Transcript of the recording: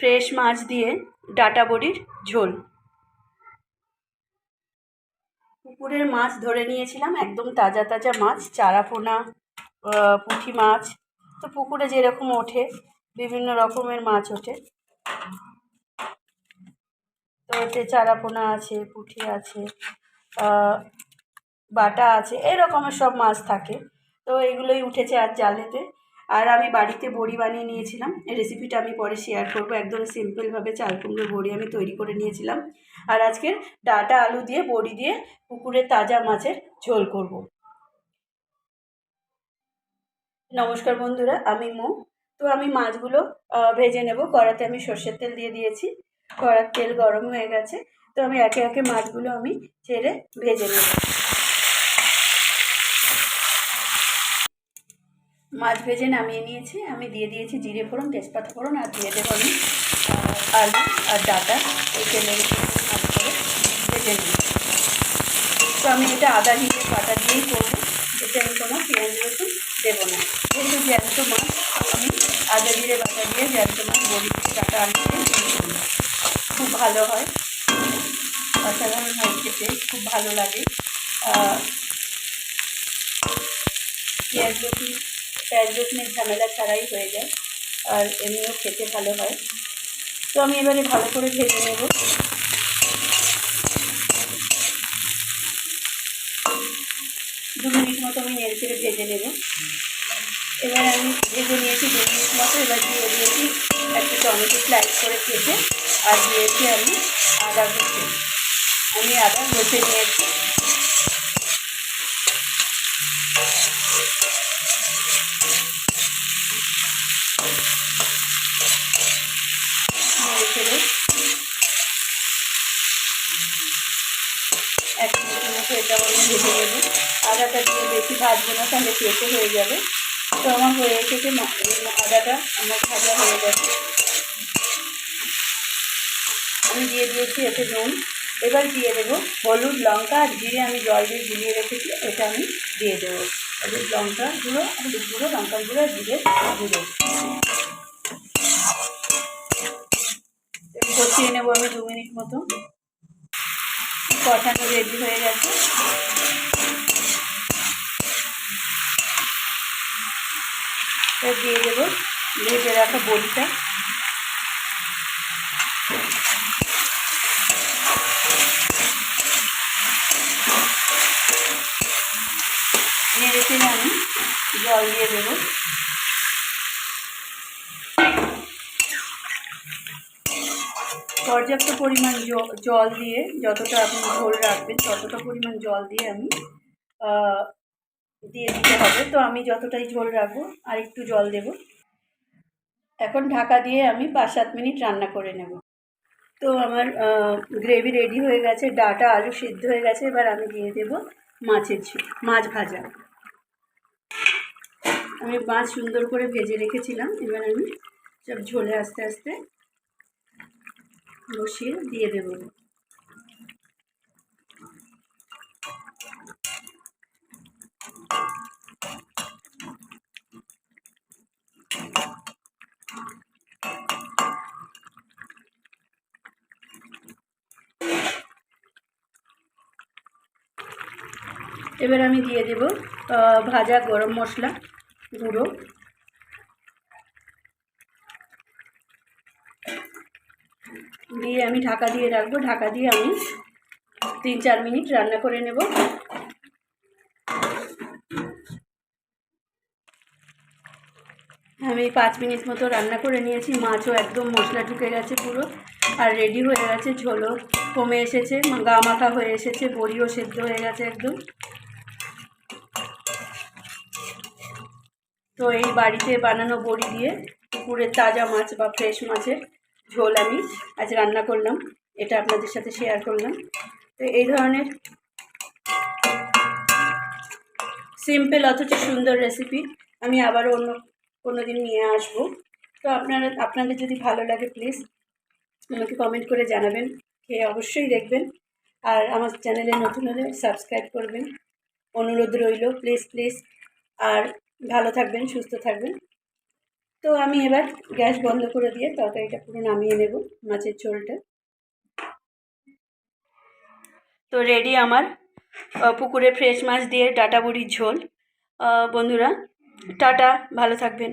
Fresh মাছ দিয়ে data বড়ির ঝোল। পুকুরের মাছ ধরে নিয়েছিলাম, একদম তাজা তাজা মাছ, চারাপোনা পুঁটি মাছ। তো পুকুরে যেরকম ওঠে, বিভিন্ন রকমের মাছ ওঠে। তো এতে চারাপোনা আছে, পুঁটি আছে বাটা আছে এই রকমের সব মাছ থাকে। তো এগুলোই উঠেছে আর জালেতে। আর আমি বাড়িতে বড়ি বানিয়ে নিয়েছিলাম। রেসিপিটা আমি পরে শেয়ার করব। একদম সিম্পলভাবে চাল কুমড়ো বড়ি আমি তৈরি করে নিয়েছিলাম। আর আজকের ডাটা আলু দিয়ে, বড়ি দিয়ে পুকুরের তাজা মাছের ঝোল করব। নমস্কার বন্ধুরা, আমি মো। তো আমি মাছগুলো ভেজে নেব। কড়াতে আমি সর্ষের তেল দিয়ে দিয়েছি। কড়ার তেল গরম হয়ে গেছে। তো আমি একে একে মাছগুলো আমি ছেড়ে ভেজে নেব। মাছ ভেজে নামিয়ে নিয়েছি। আমি দিয়ে দিয়েছি জিরে ফোড়ন, তেজপাতা ফোড়ন আর দিয়ে দেবো আমি আলু আর ডাটা। এই করে ভেজে নিই তো আমি এটা আদা, জিরে, বাটা দিয়েই করব। এতে আমি কোনো পেঁয়াজ, রসুন দেবো না। যেহেতু জ্যান্ত মাছ, আমি আদা, জিরে, বাটা দিয়ে জ্যান্ত মাছ, বড়ি ডাটা আলু দিয়ে খুব ভালো হয়। অসাধারণ হয় খেতে, খুব ভালো লাগে। পেঁয়াজ, রসুন পেঁয়াজ রসুনের ঝামেলা ছাড়াই হয়ে যায়। আর এমনিও খেতে ভালো হয়। তো আমি এবারে ভালো করে ভেজে নেব। দু মিনিট মতো আমি নেড়ে চেড়ে ভেজে নেব। এবার আমি ভেজে নিয়েছি দু মিনিট মতো। এবার দিয়ে দিয়েছি একটা টমেটো স্লাইস করে কেটে, আর দিয়েছি আমি আদা ঘষে আমি আদা ঘষে নিয়েছি। আদাটা দিয়ে বেশি ভাজবো না তাহলে পেঁচে হয়ে যাবে তো আমার হয়ে এসেছে আদাটা আমার ভাজা হয়ে গেছে আমি দিয়ে দিয়েছি এতে নুন এবার দিয়ে দেবো হলুদ লঙ্কা আর জিরে আমি জল দিয়ে গুলিয়ে রেখেছি, এটা আমি দিয়ে দেবো। হলুদ লঙ্কা গুঁড়ো হলুদ গুঁড়ো, লঙ্কা গুঁড়ো, জিরে গুঁড়ো। কষিয়ে নেব আমি দু মিনিট মতো। কষানো রেডি হয়ে গেছে। দিয়ে দেবো, ভেজে রাখা বড়িটা নেড়ে চেড়ে আমি জল দিয়ে দেবো। পর্যাপ্ত পরিমাণ জল দিয়ে যতটা আপনি ঝোল রাখবেন, ততটা পরিমাণ জল দিয়ে আমি দিয়ে দিতে হবে। তো আমি যতটাই ঝোল রাখব আর একটু জল দেব। এখন ঢাকা দিয়ে আমি পাঁচ সাত মিনিট রান্না করে নেব। তো আমার গ্রেভি রেডি হয়ে গেছে, ডাটা আলু সিদ্ধ হয়ে গেছে, এবার আমি দিয়ে দেব মাছের মাছ ভাজা। আমি মাছ সুন্দর করে ভেজে রেখেছিলাম। এবার আমি সব ঝোলে আস্তে আস্তে বসিয়ে দিয়ে দেব। এবার আমি দিয়ে দেব ভাজা গরম মশলা। গুঁড়ো। দিয়ে আমি ঢাকা দিয়ে রাখব। ঢাকা দিয়ে আমি তিন চার মিনিট রান্না করে নেব। আমি পাঁচ মিনিট মতো রান্না করে নিয়েছি। মাছও একদম মশলা ঢুকে গেছে পুরো আর রেডি হয়ে গেছে ঝোলও। কমে এসেছে, গা মাখা হয়ে এসেছে, বড়িও সেদ্ধ হয়ে গেছে একদম। তো এই বাড়িতে বানানো বড়ি দিয়ে পুকুরের তাজা মাছ বা ফ্রেশ মাছের ঝোল আমি আজ রান্না করলাম। এটা আপনাদের সাথে শেয়ার করলাম। তো এই ধরনের সিম্পল অথচ সুন্দর রেসিপি আমি আবারও অন্য কোনো দিন নিয়ে আসব। তো আপনারা, আপনাদের যদি ভালো লাগে প্লিজ আমাকে কমেন্ট করে জানাবেন, খেয়ে অবশ্যই দেখবেন। আর আমার চ্যানেলে নতুন হলে সাবস্ক্রাইব করবেন। অনুরোধ রইল প্লিজ প্লিজ আর ভালো থাকবেন, সুস্থ থাকবেন। তো আমি এবার গ্যাস বন্ধ করে দিয়ে তরকারিটা পুরো নামিয়ে নেব মাছের ঝোলটা। তো রেডি আমার পুকুরে ফ্রেশ মাছ দিয়ে ডাটা বড়ির ঝোল। বন্ধুরা, টাটা, ভালো থাকবেন।